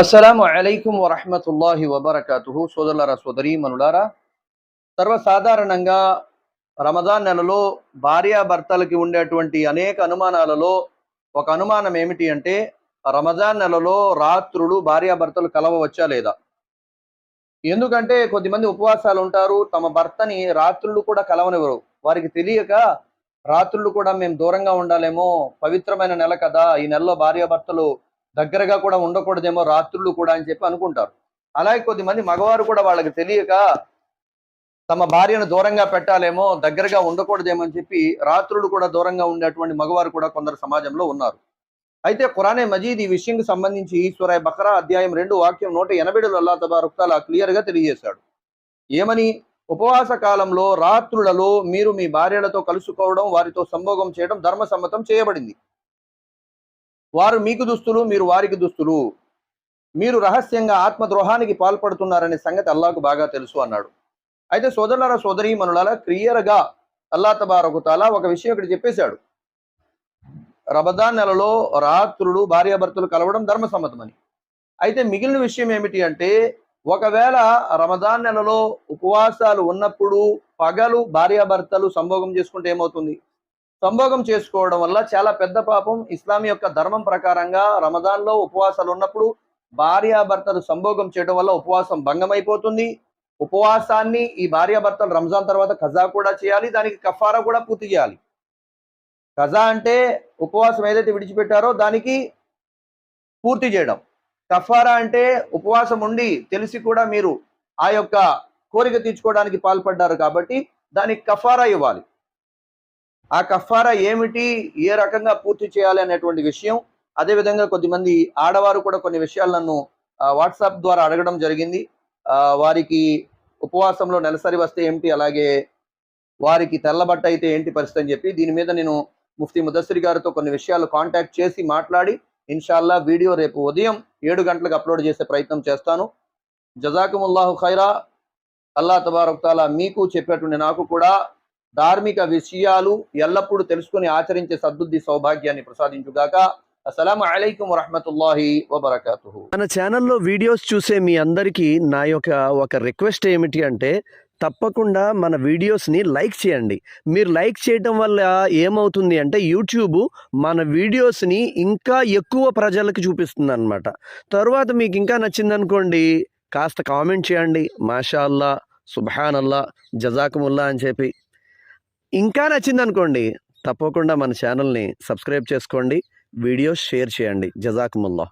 అస్సలం అలైకుం వరహమతుల్లాహి వబర్కాతుహు. సోదరులారా సోదరి మనులారా సర్వసాధారణంగా రమదాన్ నెలలో భార్యాభర్తలకి ఉండేటువంటి అనేక అనుమానాలలో ఒక అనుమానం ఏమిటి అంటే రమజాన్ నెలలో రాత్రులు భార్యాభర్తలు కలవవచ్చా లేదా? ఎందుకంటే కొద్దిమంది ఉపవాసాలు ఉంటారు తమ భర్తని రాత్రులు కూడా కలవనివ్వరు. వారికి తెలియక రాత్రులు కూడా మేము దూరంగా ఉండాలేమో పవిత్రమైన నెల కదా ఈ నెలలో భార్యాభర్తలు దగ్గరగా కూడా ఉండకూడదేమో రాత్రులు కూడా అని చెప్పి అనుకుంటారు. అలాగే కొద్దిమంది మగవారు కూడా వాళ్ళకి తెలియక తమ భార్యను దూరంగా పెట్టాలేమో దగ్గరగా ఉండకూడదేమో అని చెప్పి రాత్రులు కూడా దూరంగా ఉండేటువంటి మగవారు కూడా కొందరు సమాజంలో ఉన్నారు. అయితే ఖురానే మజీద్ ఈ విషయంకి సంబంధించి ఈశ్వరాయ్ బకరా అధ్యాయం రెండు వాక్యం నూట ఎనభైలో అల్లా తబారుక్తాలా క్లియర్గా తెలియజేశాడు. ఏమని? ఉపవాస కాలంలో రాత్రులలో మీరు మీ భార్యలతో కలుసుకోవడం వారితో సంభోగం చేయడం ధర్మసమ్మతం చేయబడింది. వారు మీకు దుస్తులు మీరు వారికి దుస్తులు. మీరు రహస్యంగా ఆత్మద్రోహానికి పాల్పడుతున్నారనే సంగతి అల్లాకు బాగా తెలుసు అన్నాడు. అయితే సోదరులారా సోదరి మనులారా క్లియర్గా అల్లా తబారకుతాలా ఒక విషయం ఇక్కడ చెప్పేశాడు. రమదాన్ నెలలో రాత్రులు భార్యాభర్తలు కలవడం ధర్మసమ్మతమని అయితే మిగిలిన విషయం ఏమిటి అంటే ఒకవేళ రమదాన్ నెలలో ఉపవాసాలు ఉన్నప్పుడు పగలు భార్యాభర్తలు సంభోగం చేసుకుంటే ఏమవుతుంది? సంభోగం చేసుకోవడం వల్ల చాలా పెద్ద పాపం ఇస్లాం యొక్క ధర్మం ప్రకారంగా రమదాన్లో ఉపవాసాలు ఉన్నప్పుడు భార్యాభర్తలు సంభోగం చేయడం వల్ల ఉపవాసం భంగమైపోతుంది. ఉపవాసాన్ని ఈ భార్యాభర్తలు రంజాన్ తర్వాత ఖజా కూడా చేయాలి దానికి కఫారా కూడా పూర్తి చేయాలి. ఖజా అంటే ఉపవాసం ఏదైతే విడిచిపెట్టారో దానికి పూర్తి చేయడం. కఫారా అంటే ఉపవాసం ఉండి తెలిసి కూడా మీరు ఆ యొక్క కోరిక తీర్చుకోవడానికి పాల్పడ్డారు కాబట్టి దానికి కఫారా ఇవ్వాలి. ఆ కఫారా ఏమిటి? ఏ రకంగా పూర్తి చేయాలి అనేటువంటి విషయం. అదేవిధంగా కొద్దిమంది ఆడవారు కూడా కొన్ని విషయాలు నన్ను వాట్సాప్ ద్వారా అడగడం జరిగింది. వారికి ఉపవాసంలో నెలసరి వస్తే ఏమిటి? అలాగే వారికి తెల్లబట్ట అయితే ఏంటి పరిస్థితి అని చెప్పి దీని మీద నేను ముఫ్తీ ముదస్సిరి గారితో కొన్ని విషయాలు కాంటాక్ట్ చేసి మాట్లాడి ఇన్షాల్లా వీడియో రేపు ఉదయం ఏడు గంటలకు అప్లోడ్ చేసే ప్రయత్నం చేస్తాను. జజాకుముల్లాహు ఖైరా. అల్లా తబారక్తాలా మీకు చెప్పేటువంటి నాకు కూడా ధార్మిక విషయాలు ఎల్లప్పుడూ తెలుసుకొని ఆచరించే సద్బుద్ధి సౌభాగ్యాన్ని ప్రసాదించుగాక. అస్సలం అలైకుం వరహమతుల్లాహి వబర్కతు మన ఛానల్లో వీడియోస్ చూసే మీ అందరికీ నా యొక్క ఒక రిక్వెస్ట్ ఏమిటి అంటే తప్పకుండా మన వీడియోస్ని లైక్ చేయండి. మీరు లైక్ చేయటం వల్ల ఏమవుతుంది అంటే యూట్యూబ్ మన వీడియోస్ని ఇంకా ఎక్కువ ప్రజలకు చూపిస్తుంది అనమాట తర్వాత మీకు ఇంకా నచ్చిందనుకోండి కాస్త కామెంట్ చేయండి. మాషా అల్లా సుబ్హాన్ అల్లా జజాకుముల్లా అని చెప్పి ఇంకా నచ్చిందనుకోండి తప్పకుండా మన ఛానల్ని సబ్స్క్రైబ్ చేసుకోండి వీడియోస్ షేర్ చేయండి. జజాకుముల్లా